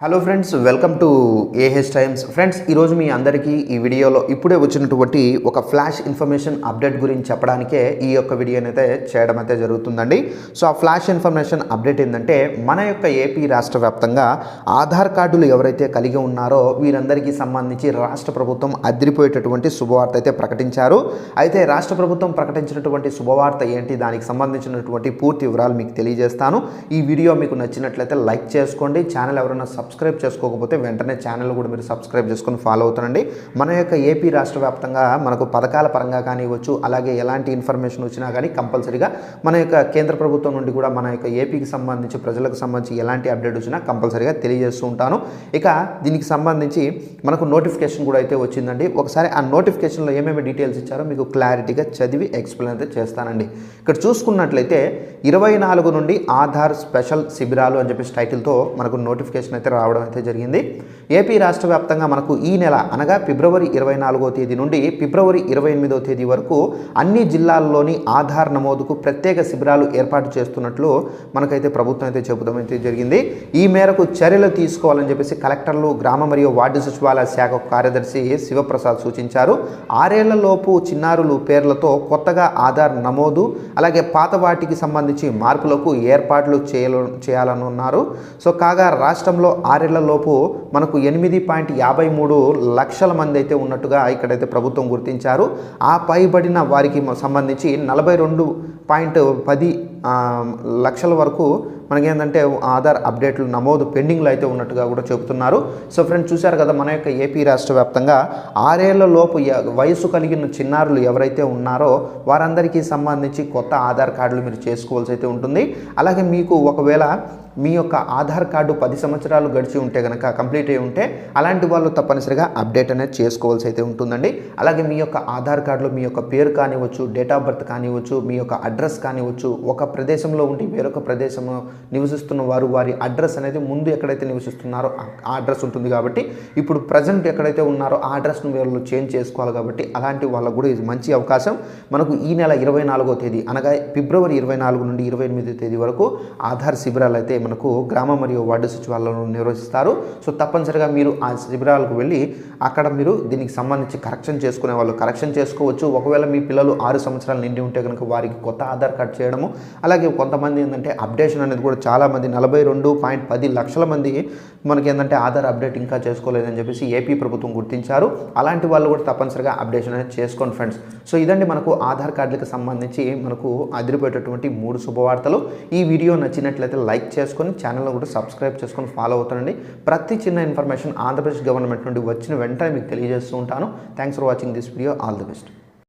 Hello friends welcome to A H times friends ఈరోజు మీ అందరికీ ఈ వీడియోలో ఇప్పుడే వచ్చినటువంటి ఒక ఫ్లాష్ ఇన్ఫర్మేషన్ అప్డేట్ గురించి చెప్పడానికే ఈ యొక్క వీడియోని అయితే చేయడం అయితే జరుగుతుందండి. సో ఆ ఫ్లాష్ ఇన్ఫర్మేషన్ అప్డేట్ ఏంటంటే మన యొక్క ఏపీ రాష్ట్ర వ్యాప్తంగా ఆధార్ కార్డులు ఎవరైతే కలిగి ఉన్నారో వీరందరికీ సంబంధించి రాష్ట్ర ప్రభుత్వం అదిరిపోయేటటువంటి శుభవార్త అయితే ప్రకటించారు. అయితే రాష్ట్ర ప్రభుత్వం ప్రకటించినటువంటి శుభవార్త ఏంటి? దానికి సంబంధించినటువంటి పూర్తి వివరాలు మీకు తెలియజేస్తాను. ఈ వీడియో మీకు నచ్చినట్లయితే లైక్ చేసుకోండి. ఛానల్ ఎవరైనా సబ్స్క్రైబ్ చేసుకోకపోతే వెంటనే ఛానల్ కూడా మీరు సబ్స్క్రైబ్ చేసుకొని ఫాలో అవుతానండి మన యొక్క ఏపీ రాష్ట్ర వ్యాప్తంగా మనకు పథకాల పరంగా కానివ్వచ్చు అలాగే ఎలాంటి ఇన్ఫర్మేషన్ వచ్చినా కానీ కంపల్సరీగా మన యొక్క కేంద్ర ప్రభుత్వం నుండి కూడా మన యొక్క ఏపీకి సంబంధించి ప్రజలకు సంబంధించి ఎలాంటి అప్డేట్ వచ్చినా కంపల్సరీగా తెలియజేస్తూ ఉంటాను. ఇక దీనికి సంబంధించి మనకు నోటిఫికేషన్ కూడా అయితే వచ్చిందండి. ఒకసారి ఆ నోటిఫికేషన్లో ఏమేమి డీటెయిల్స్ ఇచ్చారో మీకు క్లారిటీగా చదివి ఎక్స్ప్లెయిన్ అయితే చేస్తానండి. ఇక్కడ చూసుకున్నట్లయితే ఇరవై నాలుగు నుండి ఆధార్ స్పెషల్ శిబిరాలు అని చెప్పేసి టైటిల్తో మనకు నోటిఫికేషన్ అయితే రావడం అయితే జరిగింది. ఏపీ రాష్ట్ర వ్యాప్తంగా మనకు ఈ నెల అనగా ఫిబ్రవరి ఇరవై నాలుగో తేదీ నుండి ఫిబ్రవరి ఇరవై ఎనిమిదో తేదీ వరకు అన్ని జిల్లాల్లోని ఆధార్ నమోదుకు ప్రత్యేక శిబిరాలు ఏర్పాటు చేస్తున్నట్లు మనకైతే ప్రభుత్వం అయితే చెబుతాం అయితే జరిగింది. ఈ మేరకు చర్యలు తీసుకోవాలని చెప్పేసి కలెక్టర్లు గ్రామ మరియు వార్డు సచివాలయ శాఖ కార్యదర్శి శివప్రసాద్ సూచించారు. ఆరేళ్ళలోపు చిన్నారులు పేర్లతో కొత్తగా ఆధార్ నమోదు అలాగే పాత వాటికి సంబంధించి మార్పులకు ఏర్పాట్లు చేయాల చేయాలనున్నారు. సో కాగా రాష్ట్రంలో ఆరేళ్ళలోపు మనకు ఎనిమిది పాయింట్ యాభై మూడు లక్షల మంది అయితే ఉన్నట్టుగా ఇక్కడైతే ప్రభుత్వం గుర్తించారు. ఆ పైబడిన వారికి సంబంధించి నలభై రెండు పాయింట్ పది లక్షల వరకు మనకేంటంటే ఆధార్ అప్డేట్లు నమోదు పెండింగ్లో అయితే ఉన్నట్టుగా కూడా చెబుతున్నారు. సో ఫ్రెండ్స్ చూశారు కదా మన యొక్క ఏపీ రాష్ట్ర వ్యాప్తంగా ఆరేళ్ళ లోపు వయసు కలిగిన చిన్నారులు ఎవరైతే ఉన్నారో వారందరికీ సంబంధించి కొత్త ఆధార్ కార్డులు మీరు చేసుకోవాల్సి అయితే ఉంటుంది. అలాగే మీకు ఒకవేళ మీ యొక్క ఆధార్ కార్డు పది సంవత్సరాలు గడిచి ఉంటే కనుక కంప్లీట్ అయి ఉంటే అలాంటి వాళ్ళు తప్పనిసరిగా అప్డేట్ అనేది చేసుకోవాల్సి అయితే ఉంటుందండి. అలాగే మీ యొక్క ఆధార్ కార్డులో మీ యొక్క పేరు కానివ్వచ్చు డేట్ ఆఫ్ బర్త్ కానివ్వచ్చు మీ యొక్క అడ్రస్ కానివ్వచ్చు ఒక ప్రదేశంలో ఉండి వేరొక ప్రదేశంలో నివసిస్తున్న వారు వారి అడ్రస్ అనేది ముందు ఎక్కడైతే నివసిస్తున్నారో ఆ- అడ్రస్ ఉంటుంది కాబట్టి ఇప్పుడు ప్రజెంట్ ఎక్కడైతే ఉన్నారో ఆ అడ్రస్ను వీళ్ళు చేంజ్ చేసుకోవాలి కాబట్టి అలాంటి వాళ్ళకు కూడా ఇది మంచి అవకాశం. మనకు ఈ నెల ఇరవై నాలుగో తేదీ అనగా ఫిబ్రవరి ఇరవై నాలుగు నుండి ఇరవై ఎనిమిదో తేదీ వరకు ఆధార్ శిబిరాలు అయితే మనకు గ్రామ మరియు వార్డు సచివాలయంలో నిర్వహిస్తారు. సో తప్పనిసరిగా మీరు ఆ శిబిరాలకు వెళ్ళి అక్కడ మీరు దీనికి సంబంధించి కరెక్షన్ చేసుకునే వాళ్ళు కరెక్షన్ చేసుకోవచ్చు. ఒకవేళ మీ పిల్లలు ఆరు సంవత్సరాలు నిండి ఉంటే కనుక వారికి కొత్త ఆధార్ కార్డ్ చేయడము అలాగే కొంతమంది ఏంటంటే అప్డేషన్ అనేది కూడా చాలామంది నలభై రెండు పాయింట్ పది లక్షల మంది మనకి ఏంటంటే ఆధార్ అప్డేట్ ఇంకా చేసుకోలేదని చెప్పేసి ఏపీ ప్రభుత్వం గుర్తించారు. అలాంటి వాళ్ళు కూడా తప్పనిసరిగా అప్డేషన్ అనేది చేసుకోండి ఫ్రెండ్స్. సో ఇదండి మనకు ఆధార్ కార్డులకు సంబంధించి మనకు అదిరిపోయేటటువంటి మూడు శుభవార్తలు. ఈ వీడియో నచ్చినట్లయితే లైక్ చేసుకొని ఛానల్ను కూడా సబ్స్క్రైబ్ చేసుకొని ఫాలో అవుతానండి ప్రతి చిన్న ఇన్ఫర్మేషన్ ఆంధ్రప్రదేశ్ గవర్నమెంట్ నుండి వచ్చిన వెంటనే మీకు తెలియజేస్తూ ఉంటాను. Thanks for watching this video. All the best.